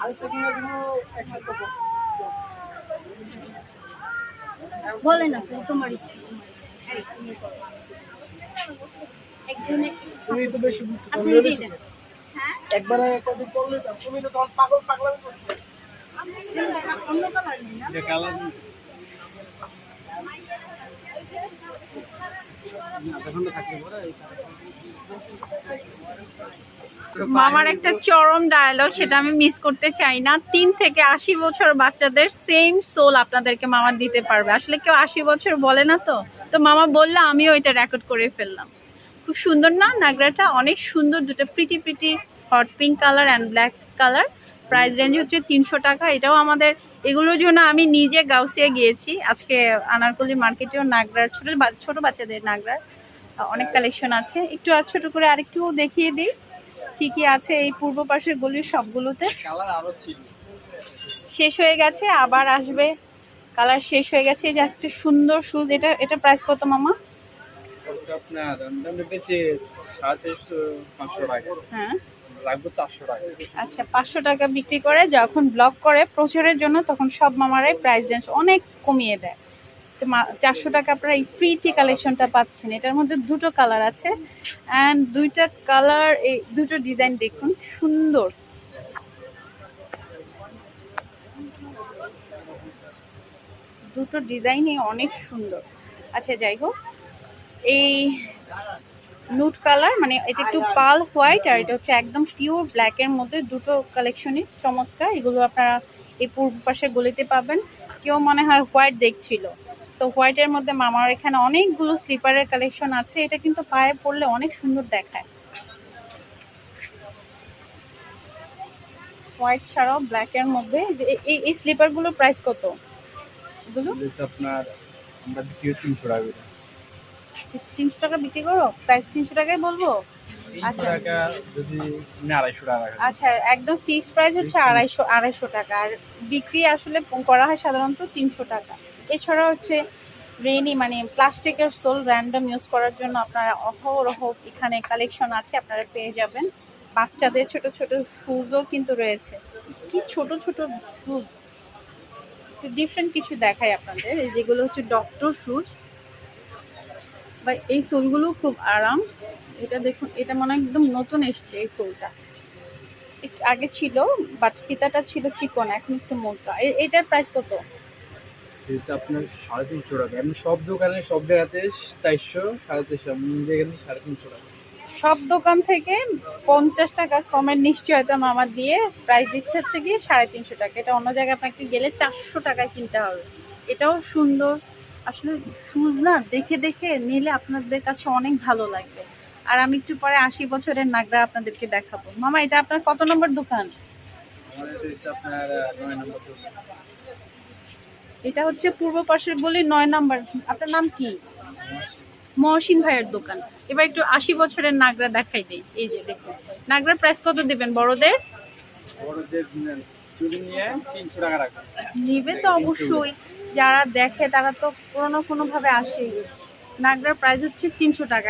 আচ্ছা বলেন আপনি তোমার ইচ্ছে আচ্ছা হ্যাঁ? একবারে কদিন করলে তুমি তো তখন পাগল পাগল করছ। অন্য কালার নেই না যে কালার এখন তো থাকলে পরে এই মামার একটা চরম ডায়ালগ সেটা আমি মিস করতে চাই না। তিন থেকে আশি বছর বাচ্চাদের সেম সোল আপনাদেরকে মামা দিতে পারবে। আসলে কেউ আশি বছর বলে না তো? তো মামা বললে, আমিও এটা রেকর্ড করে ফেললাম। খুব সুন্দর না নাগরাটা? অনেক সুন্দর, দুটো pretty pretty hot pink colour and black colour price range হচ্ছে তিনশো টাকা। এটাও আমাদের এগুলোর জন্য আমি নিজে গাউসিয়া গিয়েছি। আজকে আনারকলি মার্কেটেও নাগরার ছোট ছোট বাচ্চাদের নাগরার অনেক কালেকশন আছে। একটু আর ছোট করে আরেকটু দেখিয়ে দিই। কি কি আছে এই পূর্ব পাশের গলির সবগুলোতে? শেষ হয়ে গেছে আবার আসবে। কালার শেষ হয়ে গেছে। এই যে একটা সুন্দর শুজ এটা এটা প্রাইস কত মামা? হ্যাঁ। আচ্ছা পাঁচশো টাকা বিক্রি করে, যখন ব্লক করে প্রচারের জন্য, তখন সব মামারাই প্রাইস রেঞ্জ অনেক কমিয়ে দেয়। চারশো টাকা আপনারা এই প্রিটি কালেকশনটা পাচ্ছেন। এটার মধ্যে দুটো কালার আছে। অ্যান্ড দুইটা কালার এই দুটো ডিজাইন দেখুন, সুন্দর। দুটো ডিজাইনই অনেক সুন্দর। আচ্ছা যাই হোক, এই নুট কালার মানে এটা একটু পাল হোয়াইট আর এটা হচ্ছে একদম পিওর ব্ল্যাকের মধ্যে দুটো কালেকশনই চমৎকার। এগুলো আপনারা এই পূর্ব পাশে গলিতে পাবেন। কেউ মনে হয় হোয়াইট দেখছিল। সো হোয়াইটের মধ্যে মামার এখানে অনেকগুলো স্লিপারের কালেকশন আছে। এটা কিন্তু পায়ে পড়লে অনেক সুন্দর দেখায়। হোয়াইট ছাড়াও ব্ল্যাকের মধ্যে এই- স্লিপারগুলোর প্রাইস কত? এগুলো? আপনার, আমরা বিক্রি তিনশো টাকা করে। তিনশো টাকা বিক্রি করো? প্রাইস তিনশো টাকায় বলব? আচ্ছা। আচ্ছা একদম ফিক্সড প্রাইস হচ্ছে আড়াইশো আড়াইশো টাকা। আর বিক্রি আসলে করা হয় সাধারণত তিনশো টাকা। এছাড়া হচ্ছে রেনি মানে প্লাস্টিকের সোল র্যান্ডম ইউজ করার জন্য আপনারা অহরহ এখানে কালেকশন আছে আপনারা পেয়ে যাবেন। বাচ্চাদের ছোট ছোট শুজও কিন্তু রয়েছে। কি ছোট ছোট শুজ ডিফারেন্ট কিছু দেখায় আপনাদের। যেগুলো হচ্ছে ডক্টর শুজ বা এই সোলগুলো খুব আরাম। এটা দেখুন এটা মনে একদম নতুন এসছে এই সোলটা আগে ছিল বাট ফিতাটা ছিল চিকন এখন একটু মোটা। এটার প্রাইস কত? আপনার সাড়ে তিনশো টাকা। এমনি সব দোকানে সব জায়গাতে চারশো সাড়ে চারশো জায়গাতে সাড়ে তিনশো টাকা। সব দোকান থেকে পঞ্চাশ টাকা কমের নিশ্চয়তা মামা দিয়ে প্রাইস দিচ্ছে হচ্ছে গিয়ে সাড়ে তিনশো টাকা। এটা অন্য জায়গায় আপনাকে গেলে চারশো টাকায় কিনতে হবে। এটাও সুন্দর। আসলে শুজ না দেখে দেখে নিলে আপনাদের কাছে অনেক ভালো লাগবে। আর আমি একটু পরে আশি বছরের নাগরা আপনাদেরকে দেখাবো। মামা এটা আপনার কত নম্বর দোকান? এটা হচ্ছে পূর্ব পাশের গলি নয় নাম্বার। আপনার নাম কি? মহসিন। ভাইয়ের দোকান। এবার একটু আশি বছরের নাগরা দেখাই দিই। এই যে দেখুন নাগরার প্রাইস কত দেবেন বড়দের? বড়দের নিবে তো অবশ্যই। যারা দেখে তারা তো কোনো না কোনো ভাবে আসে। নাগরার প্রাইস হচ্ছে তিনশো টাকা।